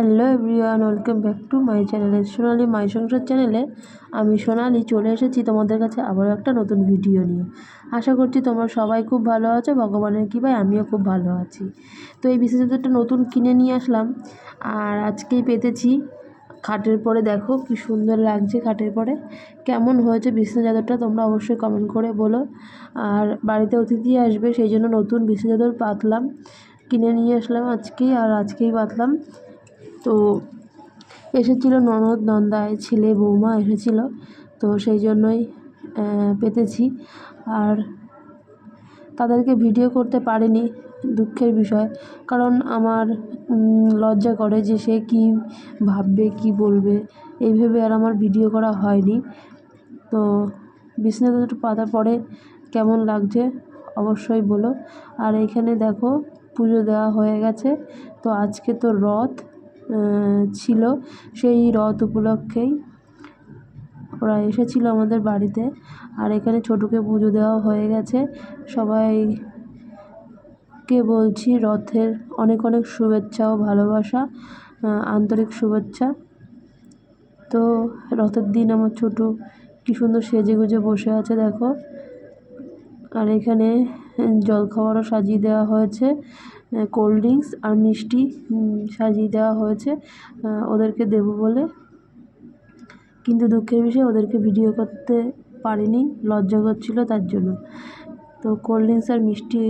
Hello everyone, welcome back to my চ্যানেলে। সোনালি মাই সংসার চ্যানেলে আমি সোনালি চলে এসেছি তোমাদের কাছে আবারও একটা নতুন ভিডিও নিয়ে। আশা করছি তোমরা সবাই খুব ভালো আছো, ভগবানের কৃপায় আমিও খুব ভালো আছি। তো এই বিশেষত নতুন কিনে নিয়ে আসলাম, আর আজকেই পেতেছি খাটের পরে। দেখো কি সুন্দর লাগছে খাটের পরে। কেমন হয়েছে বিছনা চাদরটা তোমরা অবশ্যই কমেন্ট করে বলো। আর বাড়িতে অতিথি আসবে, সেই জন্য নতুন বিছনা চাদর পাতলাম, কিনে নিয়ে আসলাম আজকেই, আর আজকেই পাতলাম তো এসেছিল ননদ, নন্দায় ছেলে, বৌমা এসেছিল। তো সেই জন্যই পেতেছি। আর তাদেরকে ভিডিও করতে পারিনি, দুঃখের বিষয়। কারণ আমার লজ্জা করে যে সে কী ভাববে, কী বলবে। এই ভেবে আর আমার ভিডিও করা হয়নি। তো বিছানা দুটো পাতার পরে কেমন লাগছে অবশ্যই বলো। আর এখানে দেখো, পুজো দেওয়া হয়ে গেছে। তো আজকে তো রথ। ছিল সেই রথ উপলক্ষেই। ওরা এসেছিল আমাদের বাড়িতে আর এখানে ছোটোকে পুজো দেওয়া হয়ে গেছে। সবাইকে বলছি রথের অনেক অনেক শুভেচ্ছা ও ভালোবাসা আন্তরিক শুভেচ্ছা। তো রথের দিন আমার ছোটো কী সুন্দর সেজে গুজে বসে আছে দেখো। আর এখানে জলখাবারও সাজিয়ে দেওয়া হয়েছে। কোল্ড ড্রিঙ্কস আর মিষ্টি সাজিয়ে দেওয়া হয়েছে ওদেরকে দেবো বলে। কিন্তু দুঃখের বিষয়, ওদেরকে ভিডিও করতে পারিনি, লজ্জা করছিল তার জন্য। তো কোল্ড ড্রিঙ্কস আর মিষ্টি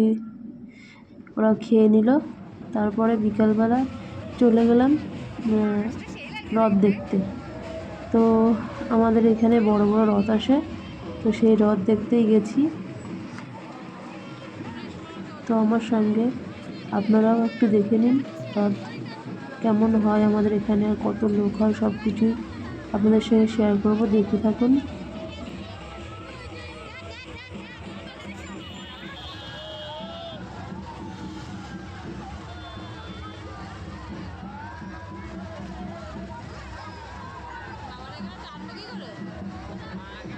ওরা খেয়ে নিল। তারপরে বিকালবেলা চলে গেলাম রথ দেখতে। তো আমাদের এখানে বড় বড় রথ আসে, তো সেই রথ দেখতেই গেছি। তো আমার সঙ্গে আপনারাও একটু দেখে নিন রথ কেমন হয় আমাদের এখানে, কত লোক হয় সব কিছুই আপনাদের সঙ্গে শেয়ার করব, দেখতে থাকুন।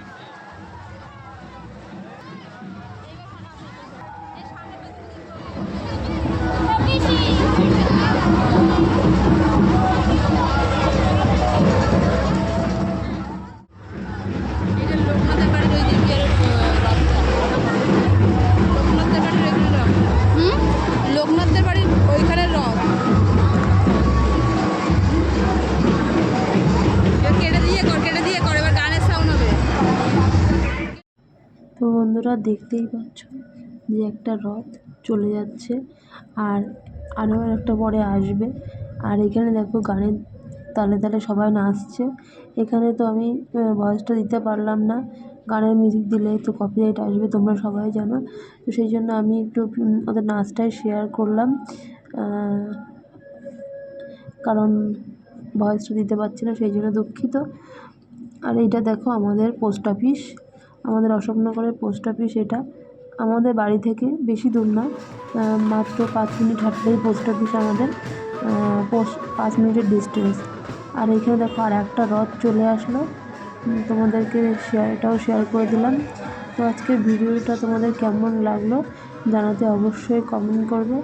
এটা তো বন্ধুরা দেখতেই পাচ্ছ যে একটা রথ চলে যাচ্ছে আর আরও একটা পরে আসবে। আর এখানে দেখো গানের তালে তালে সবাই নাচছে। এখানে তো আমি ভয়েসটা দিতে পারলাম না। গানের মিউজিক দিলে তো কপিরাইট আসবে, তোমরা সবাই জানো। তো সেই জন্য আমি একটু ওদের নাচটাই শেয়ার করলাম। কারণ ভয়েসটা দিতে পারছি না, সেই জন্য দুঃখিত। আর এইটা দেখো আমাদের পোস্ট অফিস আমাদের অশোকনগরের পোস্ট অফিস এটা। আমাদের বাড়ি থেকে বেশি দূর না মাত্র পাঁচ মিনিট হাঁটলেই পোস্ট অফিস আমাদের পোস্ট পাঁচ মিনিটের ডিস্টেন্স আর এখানে দেখো আর একটা রথ চলে আসলো। তোমাদেরকে শেয়ার এটাও শেয়ার করে দিলাম। তো আজকের ভিডিওটা তোমাদের কেমন লাগল জানাতে অবশ্যই কমেন্ট করবে।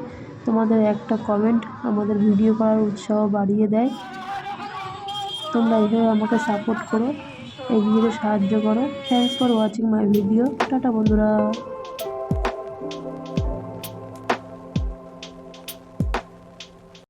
তোমাদের একটা কমেন্ট আমাদের ভিডিও করার উৎসাহ বাড়িয়ে দেয়। তোমরা এইভাবে আমাকে সাপোর্ট করো। ভিডিওতে সাহায্য করো। Thanks for watching my video tata বন্ধুরা।